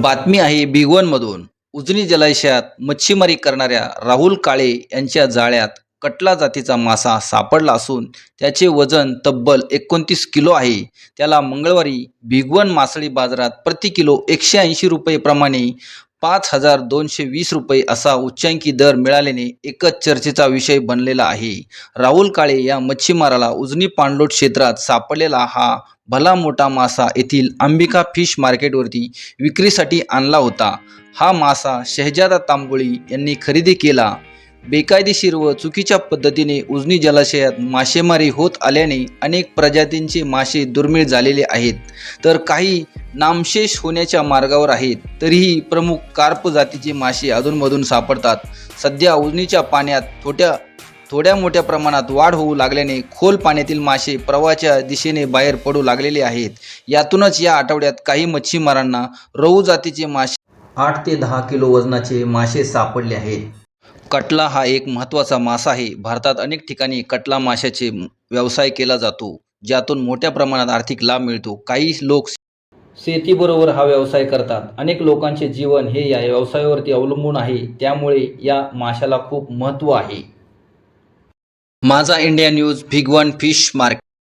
बातमी आहे बिगवनमधून. उजनी जलाशयात मच्छीमारी करणाऱ्या राहुल काळे यांच्या जाळ्यात कटला जातीचा मासा सापडला असून त्याचे वजन तब्बल एकोणतीस किलो आहे. त्याला मंगळवारी भिगवण मासळी बाजारात प्रति किलो एकशे ऐंशी रुपये प्रमाणे पाच हजार दोनशे वीस रुपये असा उच्चांकी दर मिळाल्याने एकच चर्चेचा विषय बनलेला आहे. राहुल काळे या मच्छीमाराला उजनी पाणलोट क्षेत्रात सापडलेला हा भला मोठा मासा येथील अंबिका फिश मार्केटवरती विक्रीसाठी आणला होता. हा मासा शहजादा तांबोळी यांनी खरेदी केला. बेकायदेशीर व चुकीच्या पद्धतीने उजनी जलाशयात मासेमारी होत आल्याने अनेक प्रजातींचे मासे दुर्मिळ झालेले आहेत. तर काही नामशेष होण्याच्या मार्गावर आहेत तरीही प्रमुख कार्प जातीचे मासे अधूनमधून सापडतात. सध्या उजनीच्या पाण्यात थोड्या थोड्या मोठ्या प्रमाणात वाढ होऊ लागल्याने खोल पाण्यातील मासे प्रवाहाच्या दिशेने बाहेर पडू लागलेले आहेत. यातूनच या आठवड्यात काही मच्छीमारांना रहू जातीचे मासे आठ ते दहा किलो वजनाचे मासे सापडले आहेत. कटला हा एक महत्त्वाचा मासा आहे. भारतात अनेक ठिकाणी कटला माशाचे व्यवसाय केला जातो ज्यातून मोठ्या प्रमाणात आर्थिक लाभ मिळतो. काही लोक शेतीबरोबर हा व्यवसाय करतात. अनेक लोकांचे जीवन हे या व्यवसायावरती अवलंबून आहे. त्यामुळे या माशाला खूप महत्त्व आहे. माझा India news Bhigwan fish market.